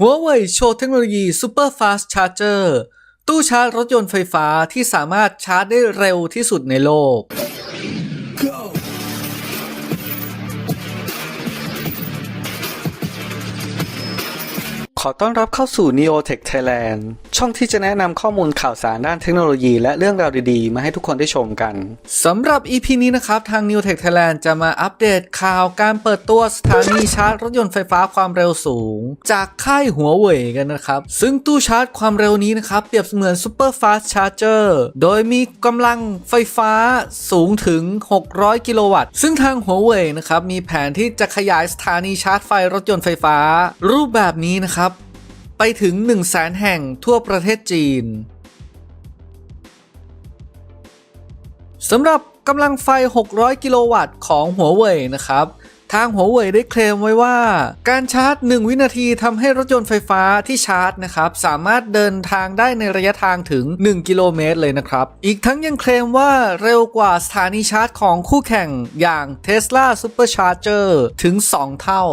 หัวเว่ยโชว์เทคโนโลยี Super Fast Charger ตู้ชาร์จรถยนต์ไฟฟ้าที่สามารถชาร์จได้เร็วที่สุดในโลก อต้อนรับเข้าสู่ Neotech Thailand ช่องที่จะแนะนำข้อมูลข่าวสารด้านเทคโนโลยีและเรื่องราวดีๆ มาให้ทุกคนได้ชมกัน สำหรับ EP นี้นะครับ ทาง Neotech Thailand จะมาอัปเดตข่าวการเปิดตัวสถานีชาร์จรถยนต์ไฟฟ้าความเร็วสูง จากค่ายหัวเว่ยกันนะครับ ซึ่งตู้ชาร์จความเร็วนี้นะครับ เปรียบเสมือน Super Fast Charger โดยมีกำลังไฟฟ้าสูงถึง 600 กิโลวัตต์ ซึ่งทางหัวเว่ยนะครับมีแผนที่จะขยายสถานีชาร์จไฟรถยนต์ไฟฟ้า รูปแบบนี้นะครับ ไปถึง 1 0 0 0 0แสนแห่งทั่วประเทศจีนสำหรับกำลังไฟ 600 กิโลวัตต์ของหัวเว่ยนะครับ ทางหัวเว่ยได้เคลมไว้ว่า การชาร์จ 1 วินาทีทำให้รถยนต์ไฟฟ้าที่ชาร์จนะครับ สามารถเดินทางได้ในระยะทางถึง 1 กิโลเมตรเลยนะครับ อีกทั้งยังเคลมว่าเร็วกว่าสถานีชาร์จของคู่แข่งอย่าง Tesla Supercharger ถึง 2 เท่า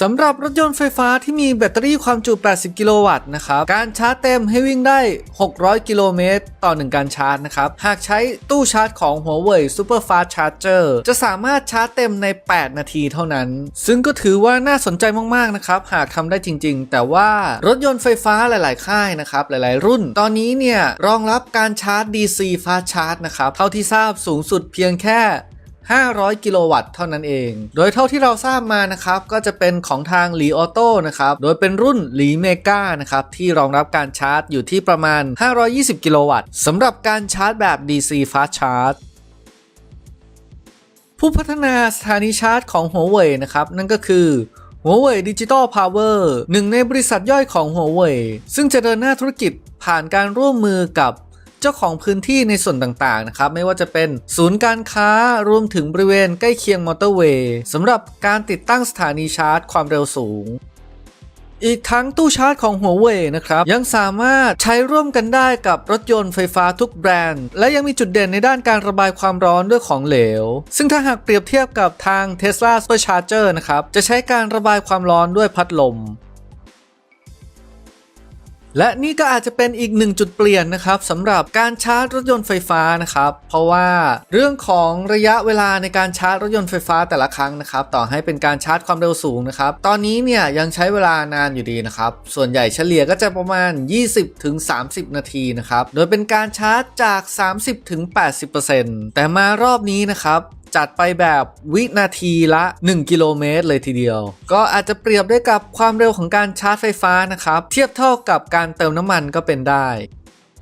สำหรับรถยนต์ไฟฟ้าที่มีแบตเตอรี่ความจุ 80 กิโลวัตต์นะครับ การชาร์จเต็มให้วิ่งได้ 600 กิโลเมตร ต่อ 1 การชาร์จนะครับ หากใช้ตู้ชาร์จของหัวเว่ย Super Fast Charger จะสามารถชาร์จเต็มใน 8 นาทีเท่านั้น ซึ่งก็ถือว่าน่าสนใจมาก ๆ นะครับ หากทำได้จริง ๆ แต่ว่ารถยนต์ไฟฟ้าหลาย ๆ ค่ายนะครับ หลาย ๆ รุ่น ตอนนี้เนี่ยรองรับการชาร์จ DC Fast Charge นะครับ เท่าที่ทราบสูงสุดเพียงแค่ 500 กิโลวัตต์เท่านั้นเอง โดยเท่าที่เราทราบมานะครับก็จะเป็นของทาง l ีออโต้นะครับ โดยเป็นรุ่น l ีเมกานะครับที่รองรับการชาร์จอยู่ที่ประมาณ 520 กิโลวัตต์สำหรับการชาร์จแบบ DC Fast Charge ผู้พัฒนาสถานีชาร์จของหัวเว่ยนะครับ นั่นก็คือหัวเว่ยดิจิตอลพาวเวอร์หนึ่งในบริษัทย่อยของหัวเว่ยซึ่งจะเดินหน้าธุรกิจผ่านการร่วมมือกับ เจ้าของพื้นที่ในส่วนต่างๆนะครับไม่ว่าจะเป็นศูนย์การค้ารวมถึงบริเวณใกล้เคียงมอเตอร์เวย์สำหรับการติดตั้งสถานีชาร์จความเร็วสูงอีกทั้งตู้ชาร์จของหัวเว่ยนะครับ ยังสามารถใช้ร่วมกันได้กับรถยนต์ไฟฟ้าทุกแบรนด์ และยังมีจุดเด่นในด้านการระบายความร้อนด้วยของเหลว ซึ่งถ้าหากเปรียบเทียบกับทาง Tesla Supercharger นะครับ จะใช้การระบายความร้อนด้วยพัดลม และนี่ก็อาจจะเป็นอีกหนึ่งจุดเปลี่ยนนะครับสำหรับการชาร์จรถยนต์ไฟฟ้านะครับ เพราะว่าเรื่องของระยะเวลาในการชาร์จรถยนต์ไฟฟ้าแต่ละครั้งนะครับ ต่อให้เป็นการชาร์จความเร็วสูงนะครับ ตอนนี้เนี่ยยังใช้เวลานานอยู่ดีนะครับ ส่วนใหญ่เฉลี่ยก็จะประมาณ 20-30 นาทีนะครับ โดยเป็นการชาร์จจาก 30-80%แต่มารอบนี้นะครับจัดไปแบบวินาทีละ 1 กิโลเมตรเลยทีเดียว ก็อาจจะเปรียบได้กับความเร็วของการชาร์จไฟฟ้านะครับ เทียบเท่ากับกการเติมน้ำมันก็เป็นได้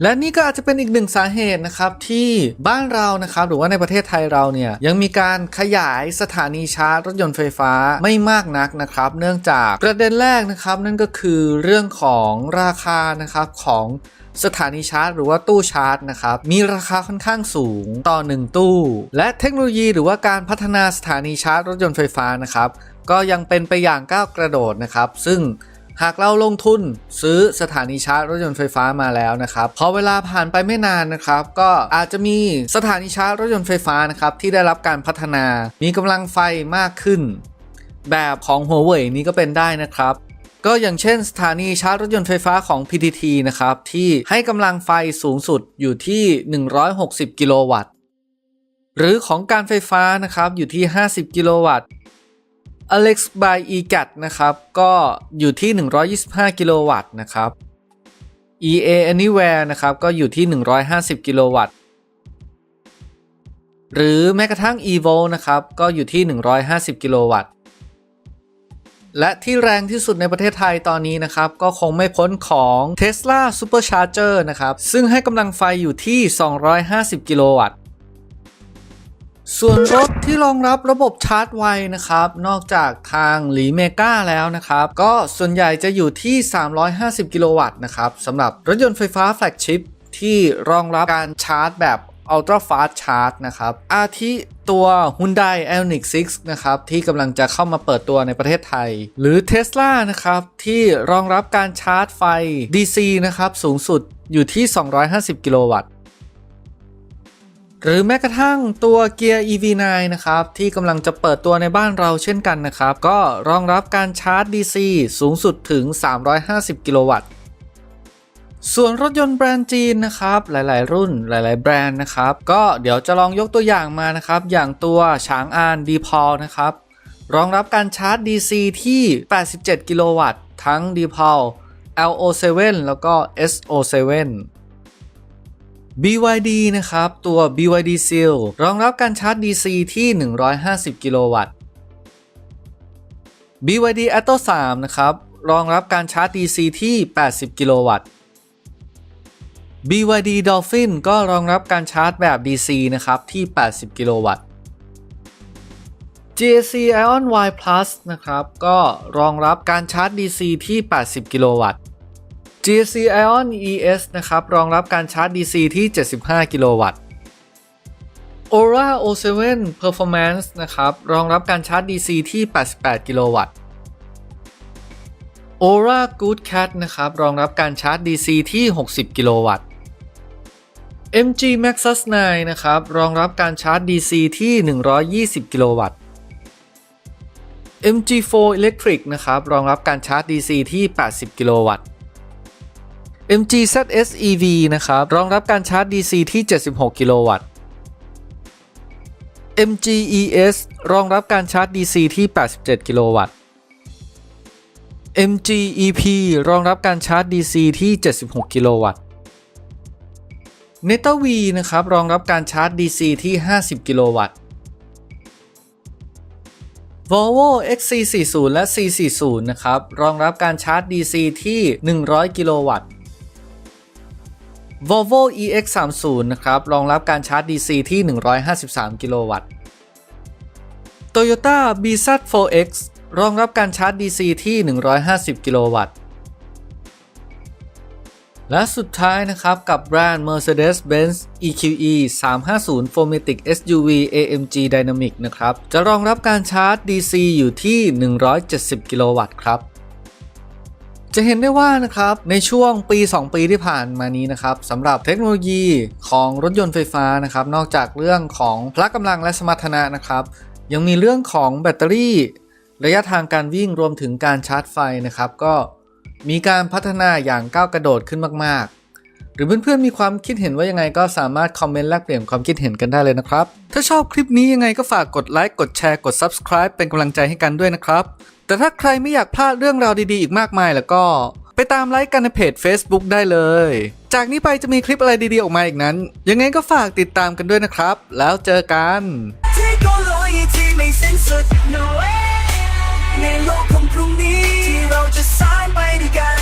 และนี่ก็อาจจะเป็นอีกหนึ่งสาเหตุนะครับที่บ้านเรานะครับหรือว่าในประเทศไทยเราเนี่ยยังมีการขยายสถานีชาร์จรถยนต์ไฟฟ้าไม่มากนักนะครับ เนื่องจากประเด็นแรกนะครับนั่นก็คือเรื่องของราคานะครับของสถานีชาร์จหรือว่าตู้ชาร์จนะครับมีราคาค่อนข้างสูงต่อ 1 ตู้ และเทคโนโลยีหรือว่าการพัฒนาสถานีชาร์จรถยนต์ไฟฟ้านะครับก็ยังเป็นไปอย่างก้าวกระโดดนะครับ ซึ่ง หากเราลงทุนซื้อสถานีชาร์จรถยนต์ไฟฟ้ามาแล้วนะครับพอเวลาผ่านไปไม่นานนะครับ ก็อาจจะมีสถานีชาร์จรถยนต์ไฟฟ้านะครับที่ได้รับการพัฒนา มีกำลังไฟมากขึ้น แบบของหัวเว่ยนี้ก็เป็นได้นะครับก็อย่างเช่นสถานีชาร์จรถยนต์ไฟฟ้าของ PTT นะครับ ที่ให้กำลังไฟสูงสุดอยู่ที่ 160 กิโลวัตต์ หรือของการไฟฟ้านะครับอยู่ที่ 50 กิโลวัตต์ Alex by eGat นะครับ ก็อยู่ที่ 125 กิโลวัตต์นะครับ EA Anywhere นะครับ ก็อยู่ที่ 150 กิโลวัตต์ หรือแม้กระทั่ง eVo นะครับ ก็อยู่ที่ 150 กิโลวัตต์ และที่แรงที่สุดในประเทศไทยตอนนี้นะครับ ก็คงไม่พ้นของ Tesla Supercharger นะครับ ซึ่งให้กำลังไฟอยู่ที่ 250 กิโลวัตต์ ส่วนรถที่รองรับระบบชาร์จไวนะครับ นอกจากทางหลีเมกาแล้วนะครับ ก็ส่วนใหญ่จะอยู่ที่ 350 กิโลวัตต์นะครับสำหรับรถยนต์ไฟฟ้าแฟลกชิพที่รองรับการชาร์จแบบ Ultra Fast Charge นะครับ อาทิตัว Hyundai Ioniq 6 นะครับ ที่กำลังจะเข้ามาเปิดตัวในประเทศไทย หรือ Tesla นะครับ ที่รองรับการชาร์จไฟ DC นะครับ สูงสุดอยู่ที่ 250 กิโลวัตต์ หรือแม้กระทั่งตัวเกียร์ EV9 นะครับ ที่กำลังจะเปิดตัวในบ้านเราเช่นกันนะครับ ก็รองรับการชาร์จ DC สูงสุดถึง 350 กิโลวัตต์ส่วนรถยนต์แบรนด์จีนนะครับ หลาย ๆ รุ่นหลาย ๆ แบรนด์นะครับ ก็เดี๋ยวจะลองยกตัวอย่างมานะครับ อย่างตัวฉางอานดีพอลนะครับ รองรับการชาร์จ DC ที่ 87 กิโลวัตต์ทั้ง d p a l LO7 แล้วก็ SO7 BYD นะครับ ตัว BYD Seal รองรับการชาร์จ DC ที่ 150 กิโลวัตต์ BYD Atto 3 นะครับ รองรับการชาร์จ DC ที่ 80 กิโลวัตต์ BYD Dolphin ก็รองรับการชาร์จแบบ DC นะครับที่ 80 กิโลวัตต์ GAC Ion Y Plus นะครับ ก็รองรับการชาร์จ DC ที่ 80 กิโลวัตต์ G.C.Ion ES นะครับ รองรับการชาร์จ DC ที่ 75 กิโลวัตต์ Aura O7 Performance นะครับ รองรับการชาร์จ DC ที่ 88 กิโลวัตต์ Aura Good Cat นะครับ รองรับการชาร์จ DC ที่ 60 กิโลวัตต์ MG Maxus 9 นะครับ รองรับการชาร์จ DC ที่ 120 กิโลวัตต์ MG4 Electric นะครับ รองรับการชาร์จ DC ที่ 80 กิโลวัตต์ MG ZS EV นะครับ รองรับการชาร์จ DC ที่ 76 กิโลวัตต์ MG ES รองรับการชาร์จ DC ที่ 87 กิโลวัตต์ MG EP รองรับการชาร์จ DC ที่ 76 กิโลวัตต์ n e t a V นะครับ รองรับการชาร์จ DC ที่ 50 กิโลวัตต์ Volvo XC40 และ C40 นะครับ รองรับการชาร์จ DC ที่ 100 กิโลวัตต์ Volvo EX30 นะครับรองรับการชาร์จ DC ที่ 153 กิโลวัตต์ Toyota BZ4X รองรับการชาร์จ DC ที่ 150 กิโลวัตต์ และสุดท้ายนะครับกับแบรนด์ Mercedes-Benz EQE 350 4matic SUV AMG Dynamic นะครับ จะรองรับการชาร์จ DC อยู่ที่ 170 กิโลวัตต์ครับ จะเห็นได้ว่านะครับในช่วงปี 2 ปีที่ผ่านมานี้นะครับสำหรับเทคโนโลยีของรถยนต์ไฟฟ้านะครับนอกจากเรื่องของพละกำลังและสมรรถนะนะครับ ยังมีเรื่องของแบตเตอรี่ ระยะทางการวิ่งรวมถึงการชาร์จไฟนะครับ ก็มีการพัฒนาอย่างก้าวกระโดดขึ้นมาก ๆ หรือเพื่อนๆมีความคิดเห็นว่ายังไงก็สามารถคอมเมนต์แลกเปลี่ยนความคิดเห็นกันได้เลยนะครับ ถ้าชอบคลิปนี้ยังไงก็ฝากกดไลค์กดแชร์กด Subscribe เป็นกำลังใจให้กันด้วยนะครับ แต่ถ้าใครไม่อยากพลาดเรื่องราวดีๆ อีกมากมายแล้วก็ ไปตามไลค์กันในเพจ Facebook ได้เลย จากนี้ไปจะมีคลิปอะไรดีๆ ออกมาอีกนั้น ยังไงก็ฝากติดตามกันด้วยนะครับ แล้วเจอกันในโลกของพรุ่งนี้ที่เราจะสร้างไปด้วยกัน